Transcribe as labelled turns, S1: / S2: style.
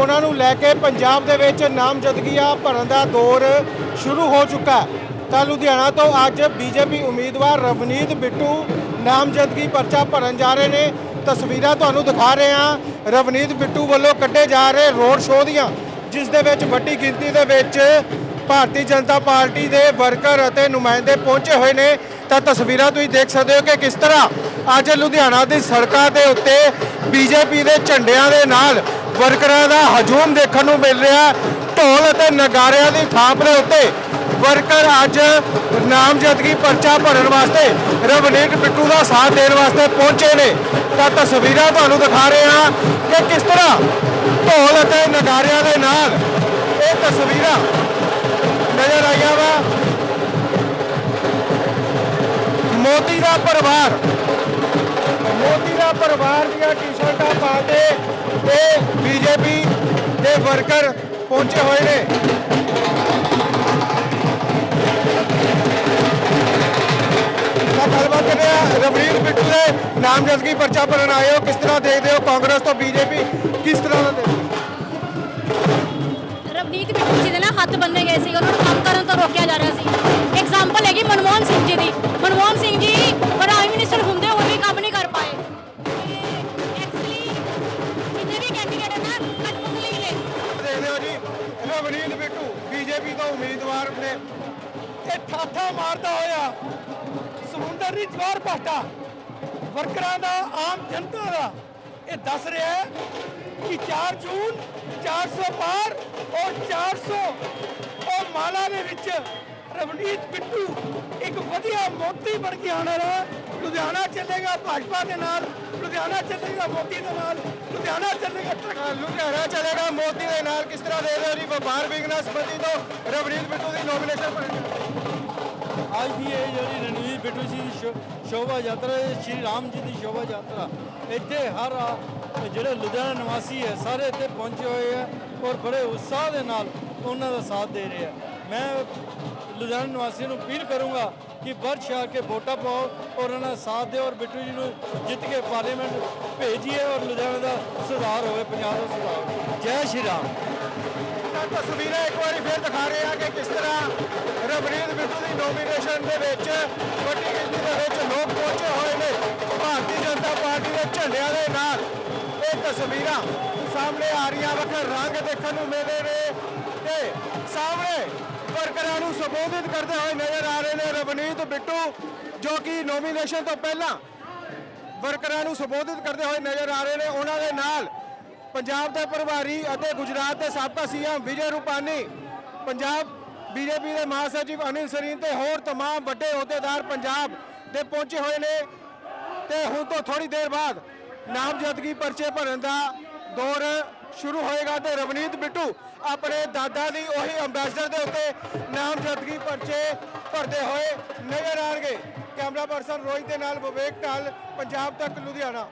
S1: ਉਹਨਾਂ ਨੂੰ ਲੈ ਕੇ ਪੰਜਾਬ ਦੇ ਵਿੱਚ ਨਾਮਜ਼ਦਗੀਆਂ ਭਰਨ ਦਾ ਦੌਰ ਸ਼ੁਰੂ ਹੋ ਚੁੱਕਾ ਹੈ। ਤਾਂ ਲੁਧਿਆਣਾ ਤੋਂ ਅੱਜ ਬੀਜੇਪੀ ਉਮੀਦਵਾਰ ਰਵਨੀਤ ਬਿੱਟੂ ਨਾਮਜ਼ਦਗੀ ਪਰਚਾ ਭਰਨ ਜਾ ਰਹੇ ਨੇ। ਤਸਵੀਰਾਂ ਤੁਹਾਨੂੰ ਦਿਖਾ ਰਹੇ ਹਾਂ। ਰਵਨੀਤ ਬਿੱਟੂ ਵੱਲੋਂ ਕੱਢੇ ਜਾ ਰਹੇ ਰੋਡ ਸ਼ੋਅ ਦੀਆਂ, ਜਿਸ ਦੇ ਵਿੱਚ ਵੱਡੀ ਗਿਣਤੀ ਦੇ ਵਿੱਚ ਭਾਰਤੀ ਜਨਤਾ ਪਾਰਟੀ ਦੇ ਵਰਕਰ ਅਤੇ ਨੁਮਾਇੰਦੇ ਪਹੁੰਚੇ ਹੋਏ ਨੇ। ਤਾਂ ਤਸਵੀਰਾਂ ਤੁਸੀਂ ਦੇਖ ਸਕਦੇ ਹੋ ਕਿ ਕਿਸ ਤਰ੍ਹਾਂ ਅੱਜ ਲੁਧਿਆਣਾ ਦੀ ਸੜਕਾਂ ਦੇ ਉੱਤੇ ਬੀਜੇਪੀ ਦੇ ਝੰਡਿਆਂ ਦੇ ਨਾਲ ਵਰਕਰਾਂ ਦਾ ਹਜੂਮ ਦੇਖਣ ਨੂੰ ਮਿਲ ਰਿਹਾ ਢੋਲ ਅਤੇ ਨਗਾਰਿਆਂ ਦੀ ਥਾਪ ਦੇ ਉੱਤੇ ਵਰਕਰ ਅੱਜ ਨਾਮਜ਼ਦਗੀ ਪਰਚਾ ਭਰਨ ਵਾਸਤੇ ਰਵਨੀਤ ਬਿੱਟੂ ਦਾ ਸਾਥ ਦੇਣ ਵਾਸਤੇ ਪਹੁੰਚੇ ਨੇ। ਤਾਂ ਤਸਵੀਰਾਂ ਤੁਹਾਨੂੰ ਦਿਖਾ ਰਹੇ ਹਾਂ ਕਿ ਕਿਸ ਤਰ੍ਹਾਂ ਢੋਲ ਅਤੇ ਨਗਾਰਿਆਂ ਦੇ ਨਾਲ ਇਹ ਤਸਵੀਰਾਂ ਨਜ਼ਰ ਆਈਆਂ ਵਾ। ਮੋਦੀ ਦਾ ਪਰਿਵਾਰ ਪਰਿਵਾਰ ਦੀਆਂ ਟੀ-ਸ਼ਰਟਾਂ ਪਾ ਕੇ ਤੇ ਬੀਜੇਪੀ ਦੇ ਵਰਕਰ ਪਹੁੰਚੇ ਹੋਏ ਨੇ। ਗੱਲਬਾਤ ਕਰਦੇ ਆ ਰਵਨੀਤ ਬਿੱਟੂ ਦੇ ਨਾਮਜ਼ਦਗੀ ਪਰਚਾ ਭਰਨ ਆਏ ਹੋ। ਕਿਸ ਤਰ੍ਹਾਂ ਦੇਖਦੇ ਹੋ ਕਾਂਗਰਸ ਤੋਂ ਬੀਜੇਪੀ ਕਿਸ ਤਰ੍ਹਾਂ ਦਾ ਦੇਖਦੇ ਹੋ?
S2: ਰਵਨੀਤ ਬਿੱਟੂ ਜੀ ਦੇ ਨਾ ਹੱਥ ਬੰਨੇ ਗਏ ਸੀ ਉਹਨਾਂ ਨੂੰ ਕੰਮ ਕਰਨ ਤੋਂ ਰੋਕਿਆ ਜਾ ਰਿਹਾ ਸੀ। ਹੋ
S1: ਜੀ। ਰਵਨੀਤ ਬਿੱਟੂ ਬੀਜੇਪੀ ਤੋਂ ਉਮੀਦਵਾਰ ਨੇ। ਇਹ ਠਾਠਾ ਮਾਰਦਾ ਹੋਇਆ ਸਮੁੰਦਰ ਦੀ ਜਵਾਰ ਭਾਟਾ ਵਰਕਰਾਂ ਦਾ, ਆਮ ਜਨਤਾ ਦਾ। ਇਹ ਦੱਸ ਰਿਹਾ ਹੈ ਕਿ 4 ਜੂਨ 400 ਪਾਰ ਔਰ 400 ਉਹ ਮਾਲਾ ਦੇ ਵਿੱਚ ਰਵਨੀਤ ਬਿੱਟੂ ਇੱਕ ਵਧੀਆ ਮੋਤੀ ਬਣ ਕੇ ਆਉਣਾ ਹੈ। ਲੁਧਿਆਣਾ ਚੱਲੇਗਾ ਭਾਜਪਾ ਦੇ ਨਾਲ ਲੁਧਿਆਣਾ ਚੱਲੇਗਾ ਮੋਦੀ ਦੇ ਨਾਲ ਲੁਧਿਆਣਾ ਚੱਲੇਗਾ ਲੁਧਿਆਣਾ ਚੱਲੇਗਾ ਮੋਦੀ ਦੇ ਨਾਲ ਕਿਸ ਤਰ੍ਹਾਂ ਦੇ ਰਹੇ ਹੋ ਜੀ ਵਪਾਰ ਵਿਗਨਾ ਸੰਬੰਧੀ ਤੋਂ ਰਵਨੀਤ ਬਿੱਟੂ ਦੀ ਨੋਮੀਨੇਸ਼ਨ
S3: ਅੱਜ ਦੀ ਇਹ ਜਿਹੜੀ ਰਣਵੀਰ ਬਿੱਟੂ ਜੀ ਦੀ ਸ਼ੋ- ਸ਼ੋਭਾ ਯਾਤਰਾ ਇਹ ਸ਼੍ਰੀ ਰਾਮ ਜੀ ਦੀ ਸ਼ੋਭਾ ਯਾਤਰਾ ਇੱਥੇ ਹਰ ਜਿਹੜੇ ਲੁਧਿਆਣਾ ਨਿਵਾਸੀ ਹੈ ਸਾਰੇ ਇੱਥੇ ਪਹੁੰਚੇ ਹੋਏ ਆ ਔਰ ਬੜੇ ਉਤਸ਼ਾਹ ਦੇ ਨਾਲ ਉਹਨਾਂ ਦਾ ਸਾਥ ਦੇ ਰਹੇ ਆ। ਮੈਂ ਲੁਧਿਆਣਾ ਨਿਵਾਸੀਆਂ ਨੂੰ ਅਪੀਲ ਕਰੂੰਗਾ ਕਿ ਵੱਧ ਛਾ ਕੇ ਵੋਟਾਂ ਪਾਓ ਔਰ ਉਹਨਾਂ ਦਾ ਸਾਥ ਦਿਓ ਔਰ ਬਿੱਟੂ ਜੀ ਨੂੰ ਜਿੱਤ ਕੇ ਪਾਰਲੀਮੈਂਟ ਭੇਜੀਏ ਔਰ ਲੁਧਿਆਣਾ ਦਾ ਸੁਧਾਰ ਹੋਵੇ, ਪੰਜਾਬ ਦਾ ਸੁਧਾਰ ਜੈ ਸ਼੍ਰੀ ਰਾਮ।
S1: ਤਸਵੀਰਾਂ ਇੱਕ ਵਾਰੀ ਫੇਰ ਦਿਖਾ ਰਹੇ ਆ ਕਿ ਕਿਸ ਤਰ੍ਹਾਂ ਰਵਨੀਤ ਬਿੱਟੂ ਦੀ ਨੋਮੀਨੇਸ਼ਨ ਦੇ ਵਿੱਚ ਵੱਡੀ ਗਿਣਤੀ ਦੇ ਵਿੱਚ ਲੋਕ ਪਹੁੰਚੇ ਹੋਏ ਨੇ। ਭਾਰਤੀ ਜਨਤਾ ਪਾਰਟੀ ਦੇ ਝੰਡਿਆਂ ਦੇ ਨਾਲ ਇਹ ਤਸਵੀਰਾਂ ਸਾਹਮਣੇ ਆ ਰਹੀਆਂ ਵੱਖਰੇ ਰੰਗ ਦੇਖਣ ਨੂੰ ਮਿਲਦੇ ਨੇ ਤੇ ਸਾਹਮਣੇ ਵਰਕਰਾਂ ਨੂੰ ਸੰਬੋਧਿਤ ਕਰਦੇ ਹੋਏ ਨਜ਼ਰ ਆ ਰਹੇ ਨੇ ਰਵਨੀਤ ਬਿੱਟੂ ਜੋ ਕਿ ਨੋਮੀਨੇਸ਼ਨ ਤੋਂ ਪਹਿਲਾਂ ਵਰਕਰਾਂ ਨੂੰ ਸੰਬੋਧਿਤ ਕਰਦੇ ਹੋਏ ਨਜ਼ਰ ਆ ਰਹੇ ਨੇ ਉਹਨਾਂ ਦੇ ਨਾਲ ਪੰਜਾਬ ਦੇ ਪ੍ਰਭਾਰੀ ਅਤੇ ਗੁਜਰਾਤ ਦੇ ਸਾਬਕਾ ਸੀਐਮ ਵਿਜੇ ਰੂਪਾਨੀ ਪੰਜਾਬ ਬੀਜੇਪੀ ਦੇ ਮਹਾਸਚਿਵ ਅਨਿਲ ਸਰੀਨ ਤੇ ਹੋਰ तमाम ਵੱਡੇ ਅਹੁਦੇਦਾਰ ਪੰਜਾਬ ਦੇ ਪਹੁੰਚੇ ਹੋਏ ਨੇ ਤੇ ਹੁਣ ਤੋਂ ਥੋੜੀ ਦੇਰ ਬਾਅਦ ਨਾਮਜ਼ਦਗੀ ਪਰਚੇ ਭਰਨ ਦਾ ਦੌਰ ਸ਼ੁਰੂ ਹੋਏਗਾ ਤੇ ਰਵਨੀਤ ਬਿੱਟੂ ਆਪਣੇ ਦਾਦਾ ਦੀ ਉਹੀ ਅੰਬੈਸਡਰ ਦੇ ਉੱਤੇ ਨਾਮਜ਼ਦਗੀ ਪਰਚੇ ਭਰਦੇ ਹੋਏ ਨਜ਼ਰ ਆਣਗੇ। ਕੈਮਰਾ ਪਰਸਨ ਰੋਹਿਤ ਦੇ ਨਾਲ ਵਿਵੇਕ ਢਾਲ, ਪੰਜਾਬ ਤੱਕ, ਲੁਧਿਆਣਾ।